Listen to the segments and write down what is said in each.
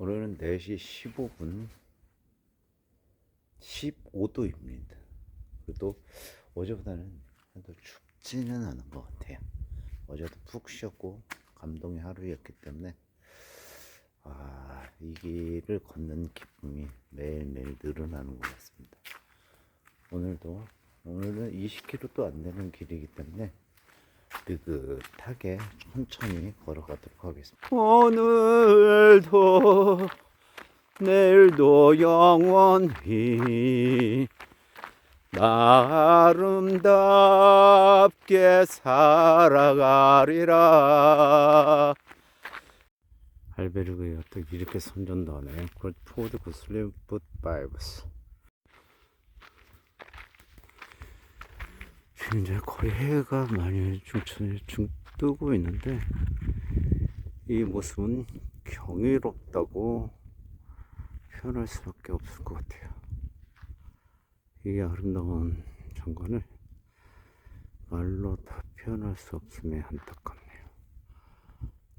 오늘은 4시 15분 15도입니다. 그래도 어제보다는 더 춥지는 않은 것 같아요. 어제도 푹 쉬었고 감동의 하루였기 때문에 아, 이 길을 걷는 기쁨이 매일매일 늘어나는 것 같습니다. 오늘도 오늘은 20km도 안 되는 길이기 때문에 느긋하게 천천히 걸어가도록 하겠습니다. 오늘도 내일도 영원히 아름답게 살아가리라. 알베르그에 어떻게 이렇게 선전도 하네. 포드 구슬림 붓 바이브스. 지금 이제 거의 해가 많이 중천에 중 뜨고 있는데 이 모습은 경이롭다고 표현할 수밖에 없을 것 같아요. 이 아름다운 장관을 말로 다 표현할 수 없음에 안타깝네요.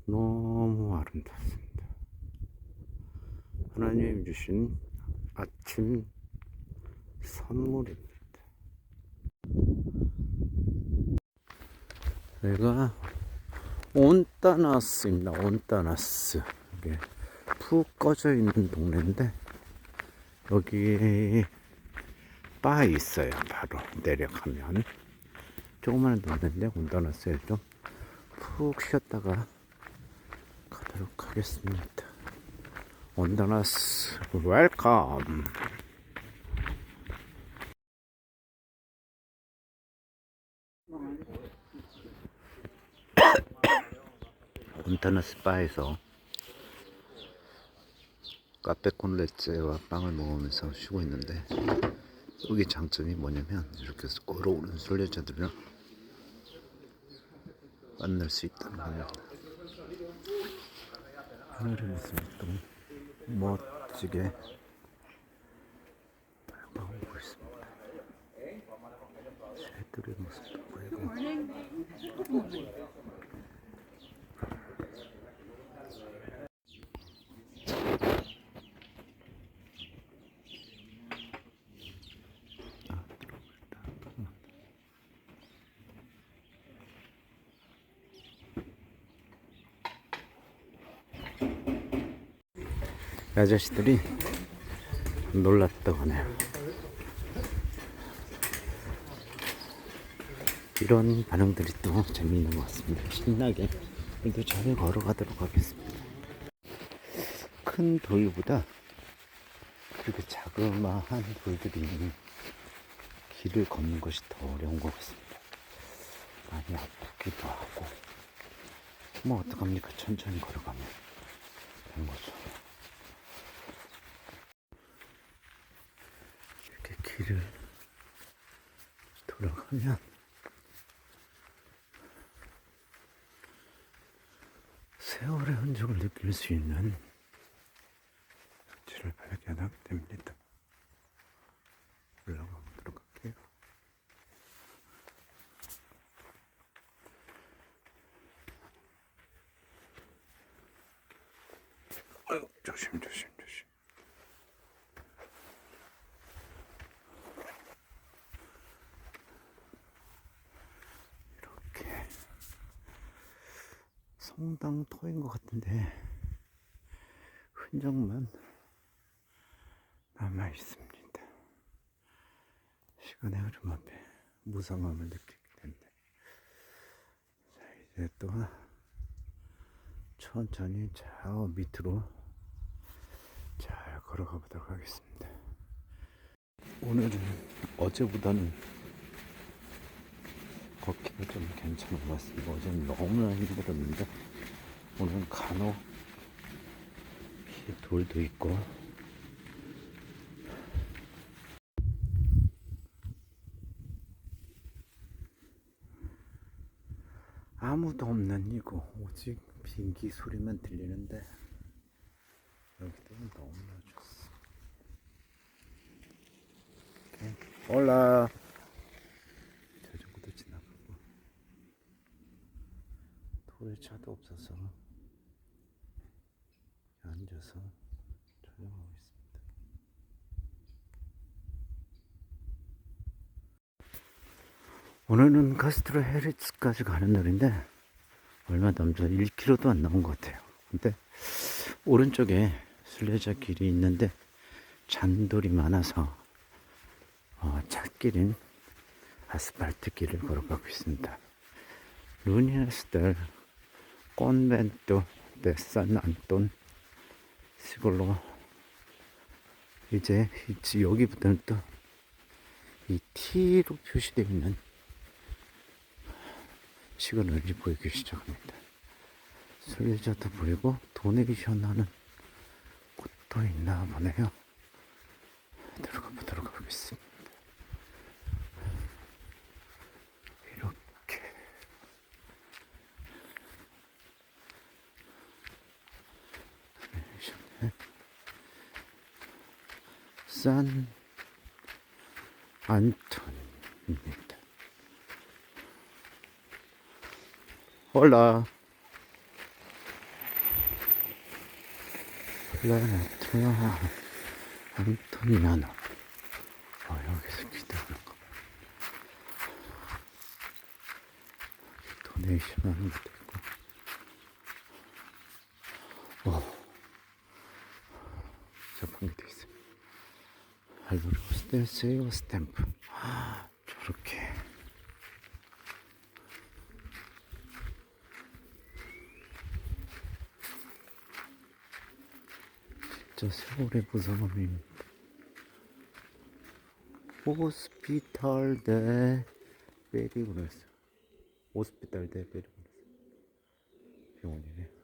너무 아름답습니다. 하나님 주신 아침 선물입니다. 여기가 온따나스입니다. 온따나스. 이게 푹 꺼져 있는 동네인데 여기 바 있어요. 바로 내려가면 조그마한 동네인데 온따나스에 좀푹 쉬었다가 가도록 하겠습니다. 온따나스 웰컴. 온타나스 바에서 카페 콘레츠와 빵을 먹으면서 쉬고 있는데 여기 장점이 뭐냐면 이렇게 걸어오는 순례자들이랑 만날 수 있다는 겁니다. 하늘의 모습이 또 멋지게 밝아오고 있습니다. 새들의 모습도 보이고 이 아저씨들이 놀랐다고 하네요. 이런 반응들이 또 재미있는 것 같습니다. 신나게 그래도 잘 걸어가도록 하겠습니다. 큰 돌보다 그렇게 자그마한 돌들이 있는 길을 걷는 것이 더 어려운 것 같습니다. 많이 아프기도 하고 뭐 어떡합니까 천천히 걸어가면 되는 거죠. 길을 돌아가면 세월의 흔적을 느낄 수 있는 지를 발견하게 됩니다. 올라가 보도록 할게요. 아유, 조심, 조심, 조심. 이렇게 성당 터인 것 같은데 흔적만 남아 있습니다. 시간의 흐름 앞에 무상함을 느끼게 된다. 자 이제 또 천천히 저 밑으로 잘 걸어가 보도록 하겠습니다. 오늘은 어제보다는 걷기가 좀 괜찮은 것 같습니다. 어제는 너무나 힘들었는데 오늘은 간혹 돌도 있고. 아무도 없는 이곳. 오직 비행기 소리만 들리는데 여기도 너무나 좋습니다. 올라. 자전거도 지나가고. 도로에 차도 없어서 앉아 앉아서 촬영하고 있습니다. 오늘은 카스트로 헤리츠까지 가는 날인데 얼마 남지 1km도 안 남은 것 같아요. 근데 오른쪽에 순례자 길이 있는데 잔돌이 많아서 어, 찻길인 아스팔트 길을 걸어가고 있습니다. 루니에스들 콘벤토 데산 안톤 시골로 이제 이제 여기부터는 또 이 T로 표시되어 있는 시그널이 보이기 시작합니다. 순례자도 보이고 도네이션 하는 곳도 있나 보네요. 들어가 보도록 하겠습니다. 이렇게 도네이션을 산 안톤입니다. 홀라. 플라나트라 안토니아노. 어, 여기서 기도하는 거. 도네이션 하는 것도 있고 어 자판기도 있어요 알보리고 스테 세이버 스탬프 저렇게 진짜 세월의 부상함입니다. 호스피탈 대 베리그라스. 호스피탈 대 베리그라스. 병원이네.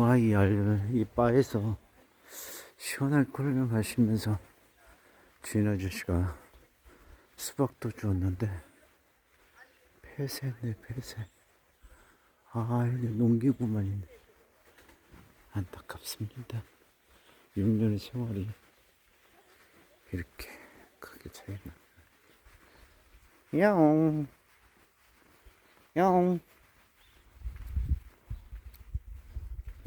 와, 이, 바에서 시원한 콜을 마시면서 주인 아저씨가 수박도 주었는데, 폐쇄네, 폐쇄. 아, 이게 농기구만 있네. 안타깝습니다. 6년의 세월이 이렇게 크게 차이나. 야옹. 야옹.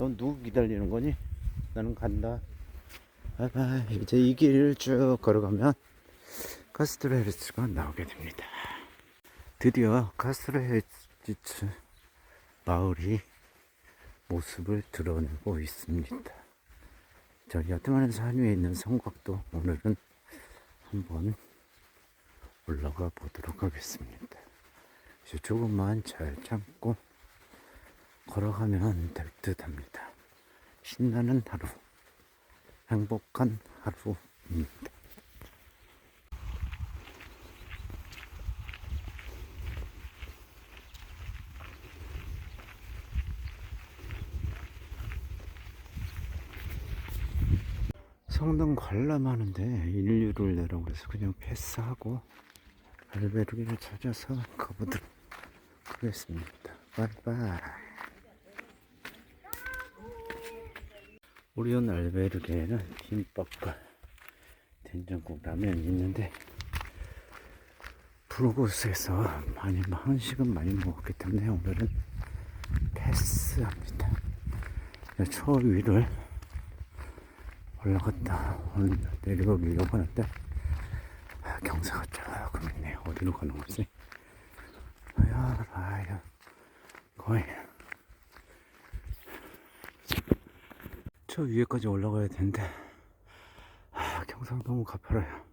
넌 누구 기다리는 거니? 나는 간다. 바이바이. 이제 이 길을 쭉 걸어가면 카스트로 헤리츠가 나오게 됩니다. 드디어 카스트로 헤리츠 마을이 모습을 드러내고 있습니다. 저 야트만한 산 위에 있는 성곽도 오늘은 한번 올라가 보도록 하겠습니다. 이제 조금만 잘 참고 걸어가면 될 듯 합니다. 신나는 하루, 행복한 하루입니다. 성당 관람하는데 인류를 해서 그냥 패스하고 알베르기를 찾아서 가보도록 하겠습니다. 바이바이. 오리온 알베르게에는 김밥과 된장국 라면이 있는데 브루고스에서 많이 한식은 많이 먹었기 때문에 오늘은 패스합니다. 저 위를 올라갔다 내려가려고 하는데 아, 경사가 조금 있네요. 어디로 가는 거지? 야, 아야, 거의 저 위에까지 올라가야 되는데 아, 경상 너무 가파라요.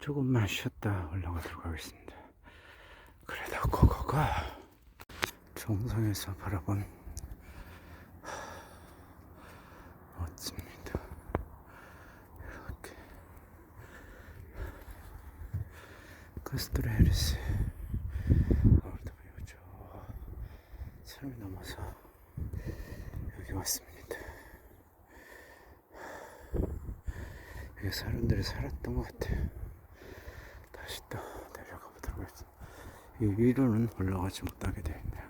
조금만 쉬었다 올라가도록 하겠습니다. 그래도 고고가 정상에서 바라본 하, 멋집니다. 이렇게. 카스트레헤르스. 아무래도 이거죠 산을 넘어서 여기 왔습니다. 여기 사람들이 살았던 것 같아요. 다시 또 내려가 보도록 하겠습니다. 이 위로는 올라가지 못하게 되어 있네요.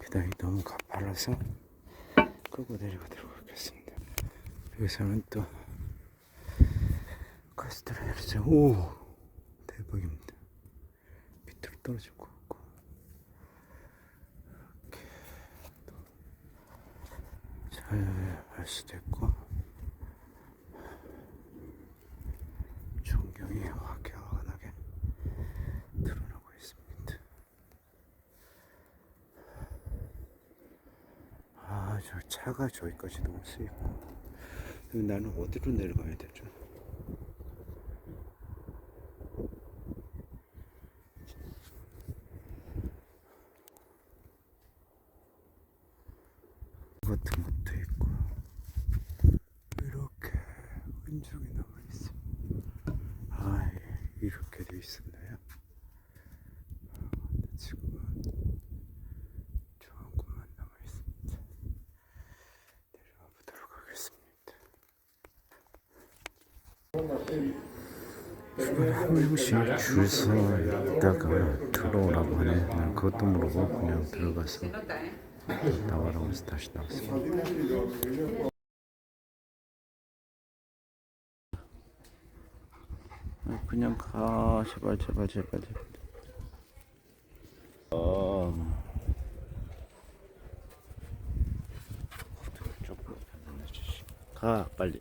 계단이 너무 가팔라서 끌고 내려가도록 하겠습니다. 여기서는 또 카스트로 헤리스 오! 대박입니다. 밑으로 떨어질 것 같고. 잘알 수도 있고 전경이 확연하게 드러나고 있습니다 아 저 차가 저기까지 너무 쓰이고 그럼 나는 어디로 내려가야 되죠? 같은 것도 있고 이렇게 흔적이 남아 있어. 아 이렇게 돼 있었나요? 근데 지금은 조금만 남아 있습니다. 내려가 보도록 하겠습니다. 한 명씩 줄서 있다가 들어오라고 하네. 난 그것도 모르고 그냥 들어가서 나와라고 해서 다시. 아, 그냥 가 제발 제발 제발 제발. 어. 조금 가 빨리.